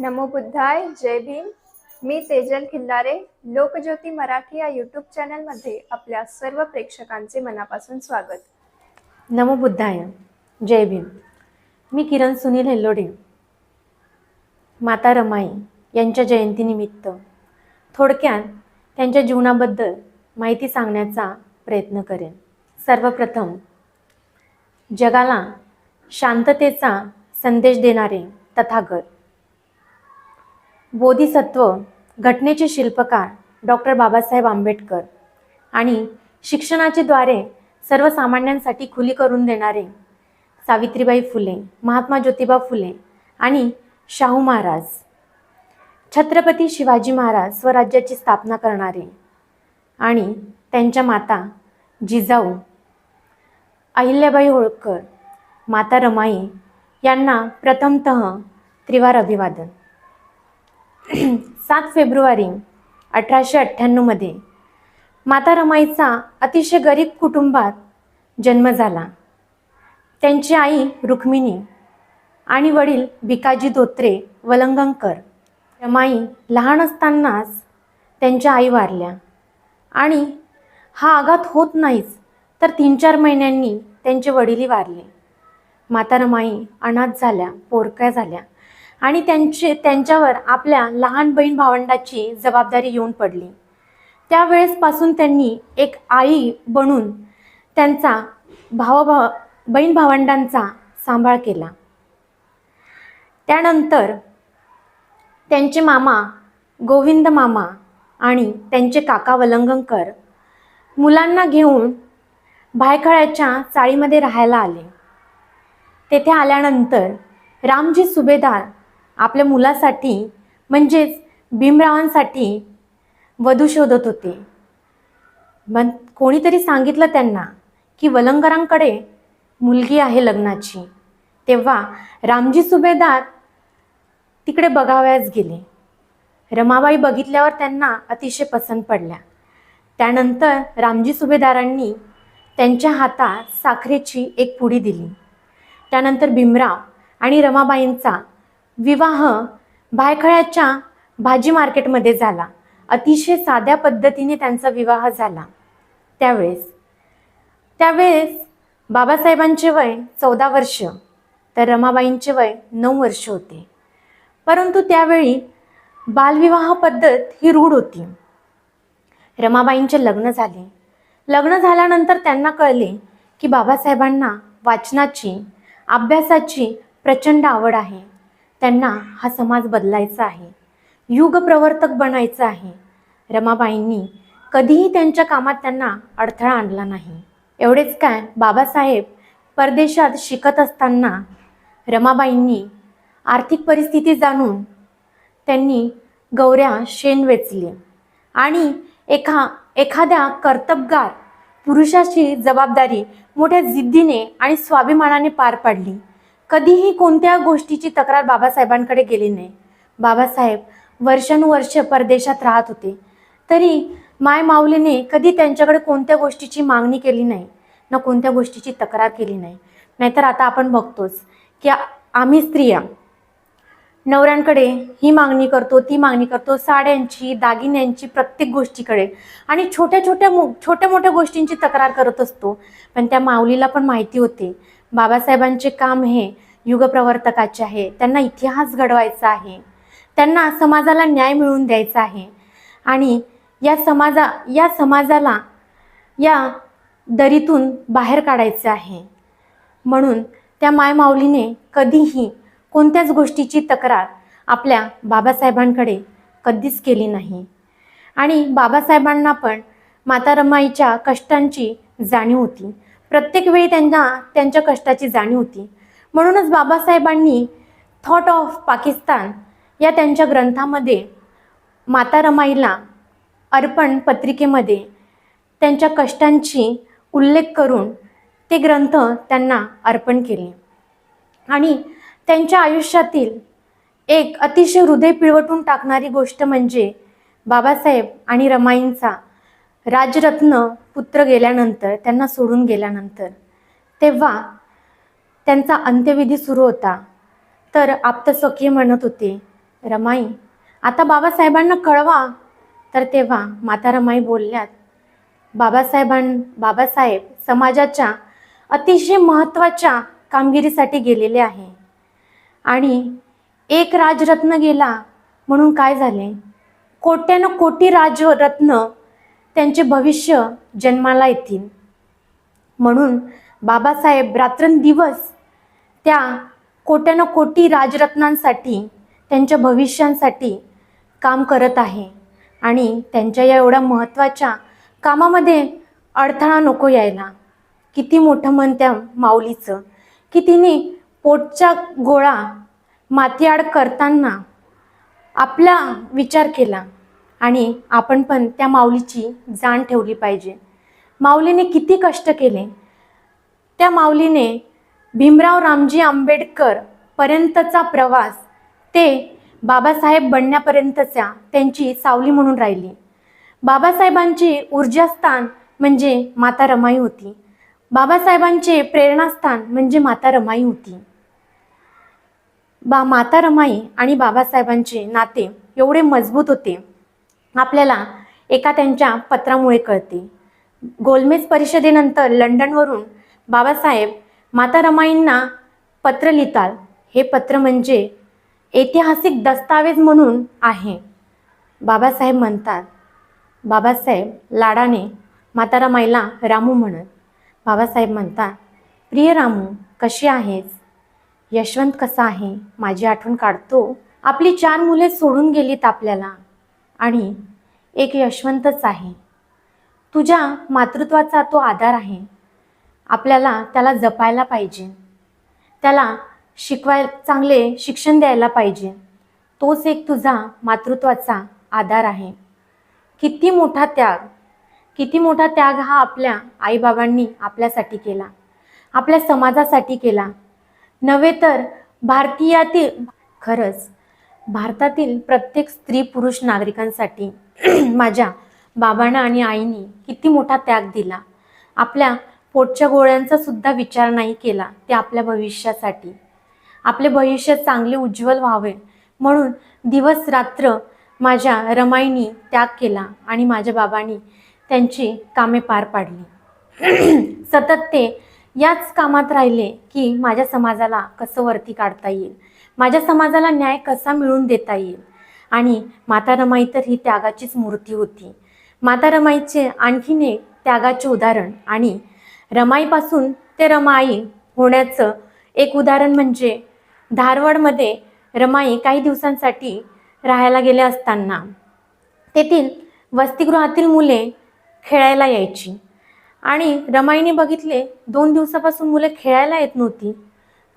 नमो बुद्धाय जय भीम. मी तेजल खिल्लारे लोकज्योती मराठी या यूट्यूब चॅनलमध्ये आपल्या सर्व प्रेक्षकांचे मनापासून स्वागत. नमो बुद्धाय जय भीम. मी किरण सुनील हेल्लोडे. माता रमाई यांच्या जयंतीनिमित्त थोडक्यात त्यांच्या जीवनाबद्दल माहिती सांगण्याचा प्रयत्न करेन. सर्वप्रथम जगाला शांततेचा संदेश देणारे तथागत बोधिसत्व घटनेचे शिल्पकार डॉक्टर बाबासाहेब आंबेडकर आणि शिक्षणाचे द्वारे सर्वसामान्यांसाठी खुली करून देणारे सावित्रीबाई फुले महात्मा ज्योतिबा फुले आणि शाहू महाराज. छत्रपती शिवाजी महाराज स्वराज्याची स्थापना करणारे आणि त्यांच्या माता जिजाऊ अहिल्याबाई होळकर माता रमाई यांना प्रथमतः त्रिवार अभिवादन. सात फेब्रुवारी अठराशे अठ्ठ्याण्णवमध्ये माता रमाईचा अतिशय गरीब कुटुंबात जन्म झाला. त्यांची आई रुक्मिणी आणि वडील भिकाजी धोत्रे वलंगंकर. रमाई लहान असतानाच त्यांच्या आई वारल्या. आणि हा आघात होत नाहीच तर तीन चार महिन्यांनी त्यांचे वडीलही वारले. माता रमाई अनाथ झाल्या पोरक्या झाल्या. आणि त्यांचे त्यांच्यावर आपल्या लहान बहीण भावंडाची जबाबदारी येऊन पडली. त्यावेळेसपासून त्यांनी एक आई बनून त्यांचा भावभाव बहीण भावंडांचा सांभाळ केला. त्यानंतर त्यांचे मामा गोविंद मामा आणि त्यांचे काका वलंगंकर मुलांना घेऊन भायखळ्याच्या चाळीमध्ये राहायला आले. तेथे आल्यानंतर रामजी सुभेदार आपल्या मुलासाठी म्हणजेच भीमरावांसाठी वधू शोधत होते. मग कोणीतरी सांगितलं त्यांना की वलंगरांकडे मुलगी आहे लग्नाची. तेव्हा रामजी सुभेदार तिकडे बघावयास गेले. रमाबाई बघितल्यावर त्यांना अतिशय पसंत पडल्या. त्यानंतर रामजी सुभेदारांनी त्यांच्या हातात साखरेची एक पुडी दिली. त्यानंतर भीमराव आणि रमाबाईंचा विवाह भायखळ्याच्या भाजी मार्केटमध्ये झाला. अतिशय साध्या पद्धतीने त्यांचा विवाह झाला. त्यावेळेस त्यावेळेस बाबासाहेबांचे वय चौदा वर्ष तर रमाबाईंचे वय नऊ वर्ष होते. परंतु त्यावेळी बालविवाह पद्धत ही रूढ होती. रमाबाईंचे लग्न झाले. लग्न झाल्यानंतर त्यांना कळले की बाबासाहेबांना वाचनाची अभ्यासाची प्रचंड आवड आहे. त्यांना हा समाज बदलायचा आहे. युग प्रवर्तक बनायचं आहे. रमाबाईंनी कधीही त्यांच्या कामात त्यांना अडथळा आणला नाही. एवढेच काय बाबासाहेब परदेशात शिकत असताना रमाबाईंनी आर्थिक परिस्थिती जाणून त्यांनी गौऱ्या शेण वेचली आणि एका एखाद्या कर्तबगार पुरुषाची जबाबदारी मोठ्या जिद्दीने आणि स्वाभिमानाने पार पाडली. कधीही कोणत्या गोष्टीची तक्रार बाबासाहेबांकडे गेली नाही. बाबासाहेब वर्षानुवर्ष परदेशात राहत होते. तरी माय माऊलीने कधी त्यांच्याकडे कोणत्या गोष्टीची मागणी केली नाही ना कोणत्या गोष्टीची तक्रार केली नाही. नाहीतर आता आपण बघतोच की आम्ही स्त्रिया नवऱ्यांकडे ही मागणी करतो ती मागणी करतो साड्यांची दागिन्यांची प्रत्येक गोष्टीकडे आणि छोट्या छोट्या मो छोट्या मोठ्या गोष्टींची तक्रार करत असतो. पण त्या माऊलीला पण माहिती होते. बाबासाहेबांचे काम हे युगप्रवर्तकाचे आहे. त्यांना इतिहास घडवायचा आहे. त्यांना समाजाला न्याय मिळवून द्यायचा आहे. आणि या समाजा या समाजाला या दरीतून बाहेर काढायचं आहे. म्हणून त्या मायमाऊलीने कधीही कोणत्याच गोष्टीची तक्रार आपल्या बाबासाहेबांकडे कधीच केली नाही. आणि बाबासाहेबांना पण माता रमाईच्या कष्टांची जाणीव होती. प्रत्येक वेळी त्यांना त्यांच्या कष्टाची जाणीव होती. म्हणूनच बाबासाहेबांनी थॉट ऑफ पाकिस्तान या त्यांच्या ग्रंथामध्ये माता रमाईला अर्पण पत्रिकेमध्ये त्यांच्या कष्टांची उल्लेख करून ते ग्रंथ त्यांना अर्पण केले. आणि त्यांच्या आयुष्यातील एक अतिशय हृदय पिळवटून टाकणारी गोष्ट म्हणजे बाबासाहेब आणि रमाईंचा राजरत्न पुत्र गेल्यानंतर त्यांना सोडून गेल्यानंतर तेव्हा त्यांचा अंत्यविधी सुरू होता. तर आप्तस्वकीय म्हणत होते रमाई आता बाबासाहेबांना कळवा. तर तेव्हा माता रमाई बोलल्यात बाबासाहेबां बाबासाहेब समाजाच्या अतिशय महत्त्वाच्या कामगिरीसाठी गेलेले आहे. आणि एक राजरत्न गेला म्हणून काय झाले? कोट्यानं कोटी राजरत्न त्यांचे भविष्य जन्माला येतील. म्हणून बाबासाहेब रात्रंदिवस त्या कोट्यानं कोटी राजरत्नांसाठी त्यांच्या भविष्यांसाठी काम करत आहे आणि त्यांच्या या एवढ्या महत्त्वाच्या कामामध्ये अडथळा नको यायला. किती मोठं मन त्या माऊलीचं. की तिने पोटचा गोळा मातीआड करताना आपला विचार केला. आणि आपण पण त्या माऊलीची जाण ठेवली पाहिजे. माऊलीने किती कष्ट केले. त्या माऊलीने भीमराव रामजी आंबेडकर पर्यंतचा प्रवास ते बाबासाहेब बनण्यापर्यंतच्या त्यांची सावली म्हणून राहिली. बाबासाहेबांची ऊर्जास्थान म्हणजे माता रमाई होती. बाबासाहेबांचे प्रेरणास्थान म्हणजे माता रमाई होती. बा माता रमाई आणि बाबासाहेबांचे नाते एवढे मजबूत होते. आपल्याला एका त्यांच्या पत्रामुळे कळते. गोलमेज परिषदेनंतर लंडनवरून बाबासाहेब माता रमाईंना पत्र लिहितात हे पत्र म्हणजे ऐतिहासिक दस्तावेज म्हणून आहे. बाबासाहेब म्हणतात बाबासाहेब लाडाने माता रमाईला रामू म्हणत. बाबासाहेब म्हणतात प्रिय रामू कशी आहेस? यशवंत कसा आहे? माझी आठवण काढतो. आपली चार मुले सोडून गेलीत आपल्याला. आणि एक यशवंतच आहे. तुझ्या मातृत्वाचा तो आधार आहे. आपल्याला त्याला जपायला पाहिजे. त्याला शिकवाय चांगले शिक्षण द्यायला पाहिजे. तोच एक तुझा मातृत्वाचा आधार आहे. किती मोठा त्याग. किती मोठा त्याग हा आपल्या आईबाबांनी आपल्यासाठी केला. आपल्या समाजासाठी केला. नव्हे तर भारतीयातील खरंच भारतातील प्रत्येक स्त्री पुरुष नागरिकांसाठी माझ्या बाबांना आणि आईनी किती मोठा त्याग दिला. आपल्या पोटच्या गोळ्यांचा सुद्धा विचार नाही केला ते आपल्या भविष्यासाठी. आपले भविष्य चांगले उज्ज्वल व्हावे म्हणून दिवस रात्र माझ्या रमाईनी त्याग केला आणि माझ्या बाबांनी त्यांची कामे पार पाडली. सतत ते याच कामात राहिले की माझ्या समाजाला कसं वरती काढता येईल? माझ्या समाजाला न्याय कसा मिळवून देता येईल? आणि माता रमाई तर ही त्यागाचीच मूर्ती होती. माता रमाईचे आणखीन एक त्यागाचे उदाहरण आणि रमाईपासून ते रमाई होण्याचं एक उदाहरण म्हणजे धारवाडमध्ये रमाई काही दिवसांसाठी राहायला गेले असताना. तेथील वसतिगृहातील मुले खेळायला यायची. आणि रमाईने बघितले दोन दिवसापासून मुले खेळायला येत नव्हती.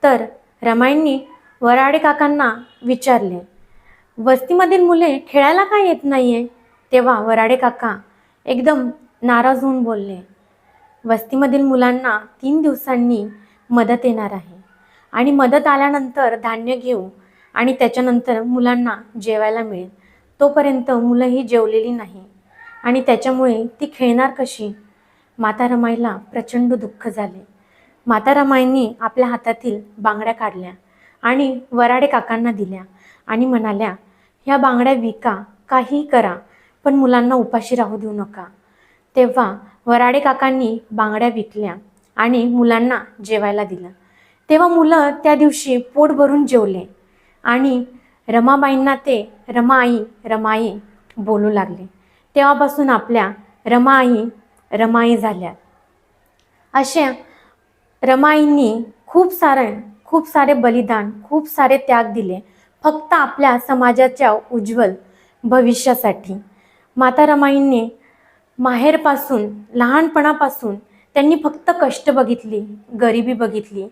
तर रमाईंनी वराडे काकांना विचारले वस्तीमधील मुले खेळायला का येत नाही आहे तेव्हा वराडे काका एकदम नाराज होऊन बोलले वस्तीमधील मुलांना तीन दिवसांनी मदत येणार आहे आणि मदत आल्यानंतर धान्य घेऊ आणि त्याच्यानंतर मुलांना जेवायला मिळेल. तोपर्यंत मुलं ही जेवलेली नाही आणि त्याच्यामुळे ती खेळणार कशी? माता रमाईला प्रचंड दुःख झाले. माता रमाईंनी आपल्या हातातील बांगड्या काढल्या. आणि वराडे काकांना दिल्या आणि म्हणाल्या ह्या बांगड्या विका काहीही करा पण मुलांना उपाशी राहू देऊ नका. तेव्हा वराडे काकांनी बांगड्या विकल्या आणि मुलांना जेवायला दिलं. तेव्हा मुलं त्या दिवशी पोट भरून जेवले आणि रमाबाईंना ते रमाई रमाई बोलू लागले. तेव्हापासून आपल्या रमाई रमाई झाल्या. अशा रमाईंनी खूप सारं खूप सारे बलिदान खूप सारे त्याग दिले. फक्त आपल्या समाजाच्या उज्ज्वल भविष्यासाठी. माता रमाईंनी माहेरपासून लहानपणापासून त्यांनी फक्त कष्ट बघितली गरिबी बघितली.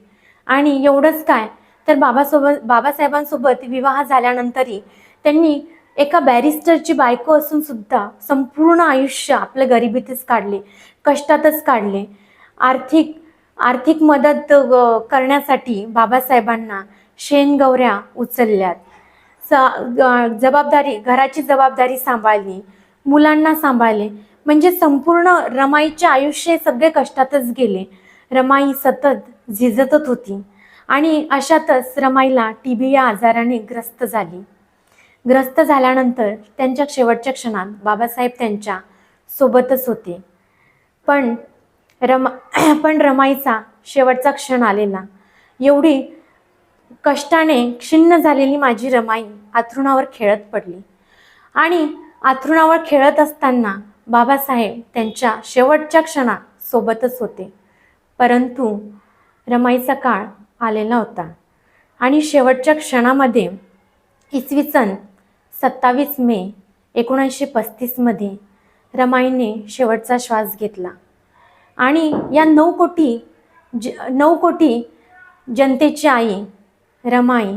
आणि एवढंच काय तर बाबासोबत बाबासाहेबांसोबत विवाह झाल्यानंतरही त्यांनी एका बॅरिस्टरची बायको असून सुद्धा संपूर्ण आयुष्य आपलं गरिबीतच काढले कष्टातच काढले. आर्थिक आर्थिक मदत करण्यासाठी बाबासाहेबांना शेणगौऱ्या उचलल्यात. स जबाबदारी घराची जबाबदारी सांभाळली मुलांना सांभाळले. म्हणजे संपूर्ण रमाईचे आयुष्य सगळे कष्टातच गेले. रमाई सतत झिजतच होती आणि अशातच रमाईला टी बी या आजाराने ग्रस्त झाली. ग्रस्त झाल्यानंतर त्यांच्या शेवटच्या क्षणात बाबासाहेब त्यांच्या सोबतच होते. पण रमा पण रमाईचा शेवटचा क्षण आलेला. एवढी कष्टाने क्षिण्ण झालेली माझी रमाई आथरुणावर खेळत पडली. आणि आथरुणावर खेळत असताना बाबासाहेब त्यांच्या शेवटच्या क्षणात सोबतच होते. परंतु रमाईचा काळ आलेला होता. आणि शेवटच्या क्षणामध्ये इसवी सन सत्तावीस मे एकोणीसशे पस्तीसमध्ये रमाईने शेवटचा श्वास घेतला. आणि या नऊ कोटी ज नऊ कोटी जनतेची आई रमाई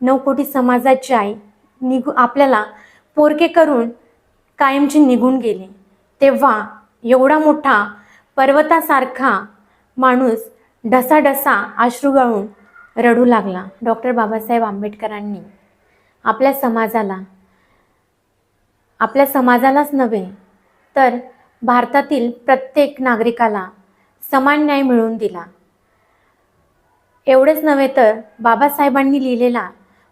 नऊ कोटी समाजाची आई निघू आपल्याला पोरके करून कायमची निघून गेली. तेव्हा एवढा मोठा पर्वतासारखा माणूस ढसाढसा अश्रू गाळून रडू लागला. डॉक्टर बाबासाहेब आंबेडकरांनी आपल्या समाजाला आपल्या समाजालाच नव्हे तर भारतातील प्रत्येक नागरिकाला समान न्याय मिळवून दिला. एवढेच नव्हे तर बाबासाहेबांनी लिहिलेला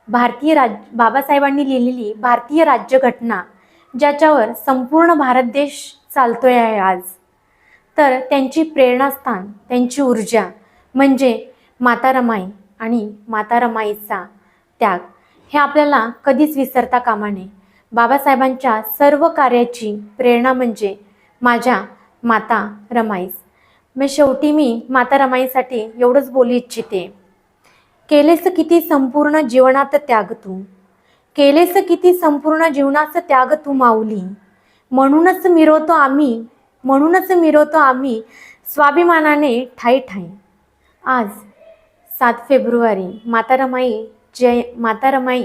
भारतीय राज बाबासाहेबांनी लिहिलेली भारतीय राज्यघटना ज्याच्यावर संपूर्ण भारत देश चालतोय आहे आज. तर त्यांची प्रेरणास्थान त्यांची ऊर्जा म्हणजे माता रमाई आणि माता रमाईचा त्याग. हे आपल्याला कधीच विसरता कामा नये. बाबासाहेबांच्या सर्व कार्याची प्रेरणा म्हणजे माझ्या माता रमाईस. मग शेवटी मी माता रमाईसाठी एवढंच बोलू इच्छिते. केलेस किती संपूर्ण जीवनात त्याग तू. केलेस किती संपूर्ण जीवनाचं त्याग तू माऊली. म्हणूनच मिरवतो आम्ही म्हणूनच मिरवतो आम्ही स्वाभिमानाने ठाई ठाई. आज सात फेब्रुवारी माता रमाई जय माता रमाई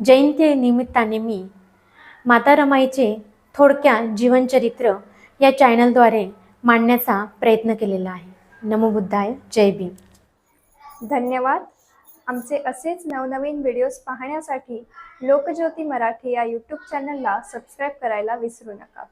जयंती निमित्ताने मी माता रमाईचे थोडक्या जीवनचरित्र या चॅनलद्वारे मांडण्याचा प्रयत्न केलेला आहे. नमो बुद्धाय. जय भीम. धन्यवाद. आमचे असेच नवनवीन व्हिडिओज पाहण्यासाठी लोकज्योती मराठी या यूट्यूब चॅनलला सबस्क्राईब करायला विसरू नका.